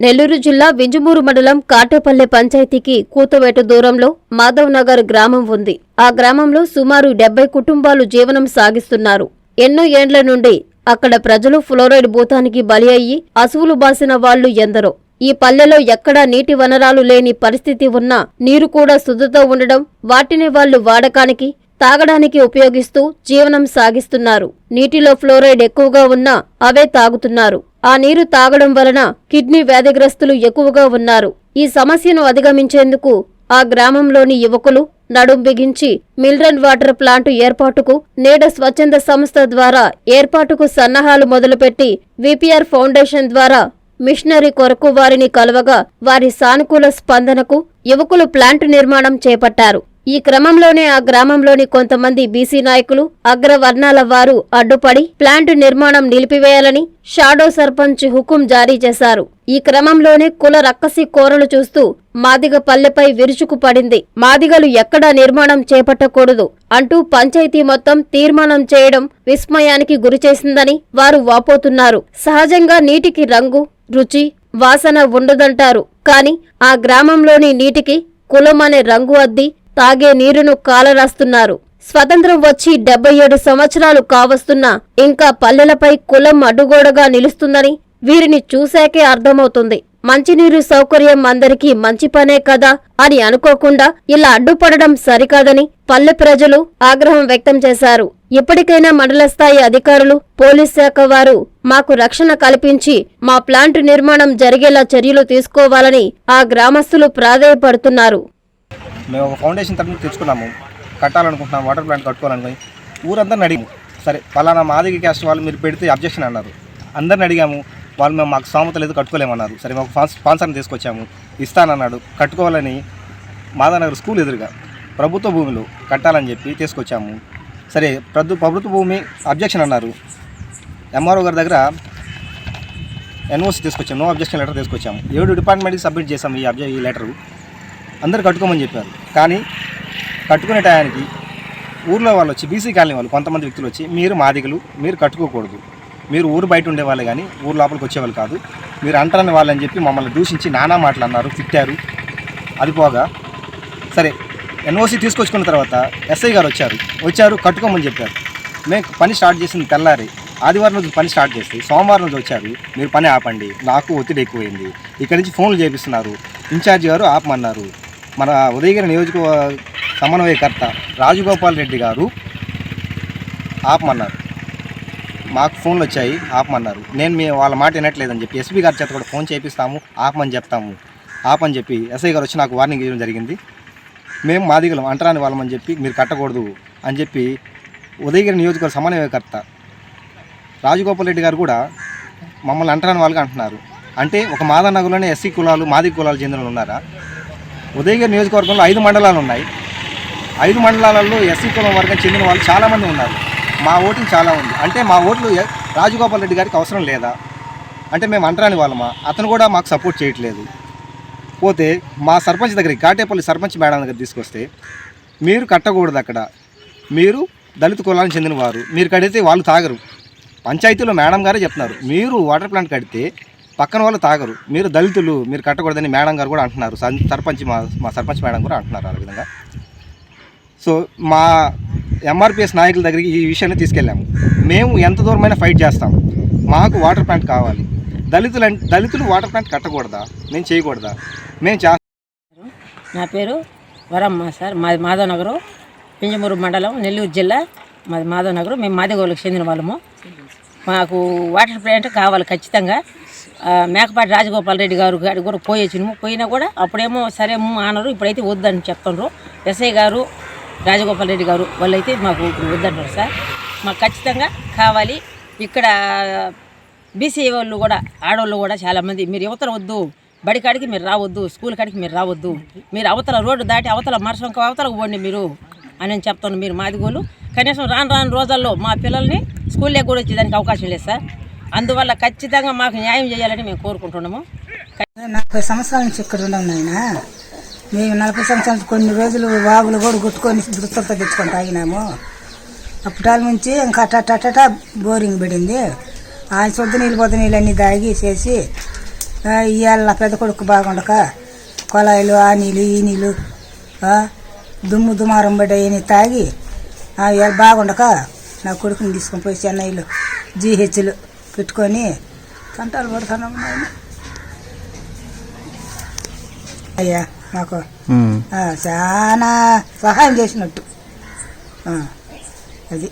నెల్లూరు జిల్లా వింజమూరు మండలం కాటేపల్లె పంచాయతీకి కూతవేట దూరంలో మాధవ్ నగర్ గ్రామం ఉంది. ఆ గ్రామంలో సుమారు డెబ్బై కుటుంబాలు జీవనం సాగిస్తున్నారు. ఎన్నో ఏండ్ల నుండి అక్కడ ప్రజలు ఫ్లోరైడ్ భూతానికి బలి అయ్యి అసువులు బాసిన వాళ్ళు ఎందరో. ఈ పల్లెలో ఎక్కడా నీటి వనరాలు లేని పరిస్థితి ఉన్నా నీరు కూడా శుద్ధితో ఉండడం వాటిని వాళ్ళు వాడకానికి తాగడానికి ఉపయోగిస్తూ జీవనం సాగిస్తున్నారు. నీటిలో ఫ్లోరైడ్ ఎక్కువగా ఉన్నా అవే తాగుతున్నారు. ఆ నీరు తాగడం వలన కిడ్నీ వ్యాధిగ్రస్తులు ఎక్కువగా ఉన్నారు. ఈ సమస్యను అధిగమించేందుకు ఆ గ్రామంలోని యువకులు నడుం బిగించి మిల్రన్ వాటర్ ప్లాంటు ఏర్పాటుకు నేడ స్వచ్ఛంద సంస్థ ద్వారా ఏర్పాటుకు సన్నాహాలు మొదలుపెట్టి విపిఆర్ ఫౌండేషన్ ద్వారా మిషనరీ కొరకు వారిని కలవగా వారి సానుకూల స్పందనకు యువకులు ప్లాంటు నిర్మాణం చేపట్టారు. ఈ క్రమంలోనే ఆ గ్రామంలోని కొంతమంది బీసీ నాయకులు అగ్రవర్ణాల వారు అడ్డుపడి ప్లాంటు నిర్మాణం నిలిపివేయాలని షాడో సర్పంచ్ హుకుం జారీ చేశారు. ఈ క్రమంలోనే కుల రక్కసి కోరలు చూస్తూ మాదిగ పల్లెపై విరుచుకు పడింది. మాదిగలు ఎక్కడా నిర్మాణం చేపట్టకూడదు అంటూ పంచాయతీ మొత్తం తీర్మానం చేయడం విస్మయానికి గురిచేసిందని వారు వాపోతున్నారు. సహజంగా నీటికి రంగు రుచి వాసన ఉండదంటారు. కాని ఆ గ్రామంలోని నీటికి కులం అనే రంగు అద్ది తాగే నీరును కాలరాస్తున్నారు. స్వతంత్రం వచ్చి డెబ్బై ఏడు సంవత్సరాలు కావస్తున్నా ఇంకా పల్లెలపై కులం అడ్డుగోడగా నిలుస్తుందని వీరిని చూశాకే అర్థమవుతుంది. మంచినీరు సౌకర్యం అందరికీ మంచి పనే కదా అని అనుకోకుండా ఇలా అడ్డుపడడం సరికాదని పల్లె ప్రజలు ఆగ్రహం వ్యక్తం చేశారు. ఇప్పటికైనా మండల స్థాయి అధికారులు పోలీస్ శాఖ వారు మాకు రక్షణ కల్పించి మా ప్లాంట్ నిర్మాణం జరిగేలా చర్యలు తీసుకోవాలని ఆ గ్రామస్తులు ప్రాధేయపడుతున్నారు. మేము ఒక ఫౌండేషన్ తరఫున తెచ్చుకున్నాము. కట్టాలనుకుంటున్నాం వాటర్ ప్లాంట్ కట్టుకోవాలనుకుని. ఊరందరిని అడిగాము సరే పలానా మాదిగ క్యాస్ట్ వాళ్ళు మీరు పెడితే అబ్జెక్షన్ అన్నారు. అందరిని అడిగాము వాళ్ళు మేము మాకు సామెత లేదు కట్టుకోలేమన్నారు. సరే మాకు స్పాన్సర్ని తీసుకొచ్చాము ఇస్తానన్నాడు. కట్టుకోవాలని మాదానగర్ స్కూల్ ఎదురుగా ప్రభుత్వ భూమిలో కట్టాలని చెప్పి తీసుకొచ్చాము. సరే ప్రభు ప్రభుత్వ భూమి అబ్జెక్షన్ అన్నారు. ఎంఆర్ఓ గారి దగ్గర ఎన్ఓసి తీసుకొచ్చాము నో అబ్జెక్షన్ లెటర్ తీసుకొచ్చాము. ఏడు డిపార్ట్మెంట్కి సబ్మిట్ చేసాము ఈ అబ్జె ఈ లెటరు. అందరు కట్టుకోమని చెప్పారు. కానీ కట్టుకునే టయానికి ఊర్లో వాళ్ళు వచ్చి బీసీ కాలనీ వాళ్ళు కొంతమంది వ్యక్తులు వచ్చి మీరు మాదిగలు మీరు కట్టుకోకూడదు. మీరు ఊరు బయట ఉండేవాళ్ళు కానీ ఊరు లోపలికి వచ్చేవాళ్ళు కాదు. మీరు అంటారని వాళ్ళని చెప్పి మమ్మల్ని దూషించి నానా మాటలు అన్నారు తిట్టారు. అది పోగా సరే ఎన్ఓసి తీసుకొచ్చుకున్న తర్వాత ఎస్ఐ గారు వచ్చారు. వచ్చారు కట్టుకోమని చెప్పారు. మేము పని స్టార్ట్ చేసింది తెల్లారి. ఆదివారం రోజు పని స్టార్ట్ చేస్తే సోమవారం రోజు వచ్చారు. మీరు పని ఆపండి నాకు ఒత్తిడి ఎక్కువైంది. ఇక్కడి నుంచి ఫోన్లు చేపిస్తున్నారు. ఇన్ఛార్జ్ గారు ఆపమన్నారు. మన ఉదయగిరి నియోజక సమన్వయకర్త రాజగోపాల్ రెడ్డి గారు ఆపమన్నారు. మాకు ఫోన్లు వచ్చాయి ఆపమన్నారు. నేను మీ వాళ్ళ మాట వినట్లేదని చెప్పి ఎస్పీ గారి చేత కూడా ఫోన్ చేపిస్తాము ఆపమని చెప్తాము ఆపని చెప్పి ఎస్ఐ గారు వచ్చి నాకు వార్నింగ్ ఇవ్వడం జరిగింది. మేము మాదిగలం అంటరాని వాళ్ళమని చెప్పి మీరు కట్టకూడదు అని చెప్పి ఉదయగిరి నియోజకవర్గ సమన్వయకర్త రాజగోపాల్ రెడ్డి గారు కూడా మమ్మల్ని అంటరాని వాళ్ళగా అంటున్నారు. అంటే ఒక మాదనగర్లోనే ఎస్సీ కులాలు మాది కులాలు చెందిన ఉన్నారా? ఉదయగిరి నియోజకవర్గంలో ఐదు మండలాలు ఉన్నాయి. ఐదు మండలాలలో ఎస్సీ కులం వర్గం చెందిన వాళ్ళు చాలామంది ఉన్నారు. మా ఓటింగ్ చాలా ఉంది. అంటే మా ఓట్లు రాజగోపాల్ రెడ్డి గారికి అవసరం లేదా? అంటే మేము అంటరాని వాళ్ళమా? అతను కూడా మాకు సపోర్ట్ చేయట్లేదు. పోతే మా సర్పంచ్ దగ్గరికి కాటేపల్లి సర్పంచ్ మేడం దగ్గర తీసుకొస్తే మీరు కట్టకూడదు అక్కడ. మీరు దళిత కులానికి చెందిన వారు. మీరు కడితే వాళ్ళు తాగరు. పంచాయతీలో మేడం గారే చెప్తున్నారు. మీరు వాటర్ ప్లాంట్ కడితే పక్కన వాళ్ళు తాగరు. మీరు దళితులు మీరు కట్టకూడదని మేడం గారు కూడా అంటున్నారు. సర్పంచ్ మా మా సర్పంచ్ మేడం కూడా అంటున్నారు ఆ విధంగా. సో మా ఎంఆర్పిఎస్ నాయకుల దగ్గరికి ఈ విషయాన్ని తీసుకెళ్ళాము. మేము ఎంత దూరమైన ఫైట్ చేస్తాం. మాకు వాటర్ ప్లాంట్ కావాలి. దళితులు అంటే దళితులు వాటర్ ప్లాంట్ కట్టకూడదా? మేము చేయకూడదా? మేము చే నా పేరు వరమ్మ సార్. మాది మాధవనగరం పింజమూరు మండలం నెల్లూరు జిల్లా. మాది మాధవనగరం. మేము మాదిగోళ్ళకి చెందిన వాళ్ళము. మాకు వాటర్ ప్లాంట్ కావాలి ఖచ్చితంగా. మేకపాటి రాజగోపాల్ రెడ్డి గారు గారు కూడా పోయొచ్చినాము పోయినా కూడా అప్పుడేమో సరే అనరు అన్నారు ఇప్పుడైతే వద్దని చెప్తున్నారు ఎస్ఐ గారు రాజగోపాల్ రెడ్డి గారు వాళ్ళైతే మాకు వద్దంటారు సార్. మాకు ఖచ్చితంగా కావాలి. ఇక్కడ బీసీ వాళ్ళు కూడా ఆడవాళ్ళు కూడా చాలామంది మీరు యువతలు వద్దు. బడి కాడికి మీరు రావద్దు. స్కూల్ కాడికి మీరు రావద్దు. మీరు అవతల రోడ్డు దాటి అవతల మరసంక అవతలకు పోండి మీరు. అని నేను చెప్తాను మీరు మాదిగోలు కనీసం రాను రాను రోజుల్లో మా పిల్లల్ని స్కూల్లో కూడా వచ్చేదానికి అవకాశం లేదు సార్. అందువల్ల ఖచ్చితంగా మాకు న్యాయం చేయాలని మేము కోరుకుంటున్నాము. నలభై సంవత్సరాల నుంచి ఇక్కడ ఉన్నాం నాయన. మేము నలభై సంవత్సరాల కొన్ని రోజులు వాగులు కూడా కొట్టుకొని వృత్తులతో తెచ్చుకొని తాగినాము. అప్పటాల నుంచి ఇంకా అట్ట బోరింగ్ పడింది. ఆ శుద్ధ నీళ్ళు పొద్దు నీళ్ళు అన్నీ తాగి చేసి ఇవాళ నా పెద్ద కొడుకు బాగుండక కొలాయిలు ఆ నీళ్ళు ఈ నీళ్ళు దుమ్ము దుమారం పడ్డాయని తాగి ఇవాళ బాగుండక నా కొడుకుని తీసుకొని పోయి చెన్నైలో జీహెచ్లు పెట్టుకొని తంటాలు పడుతున్నాం అయ్యా మాకు చాలా సహాయం చేసినట్టు. అది.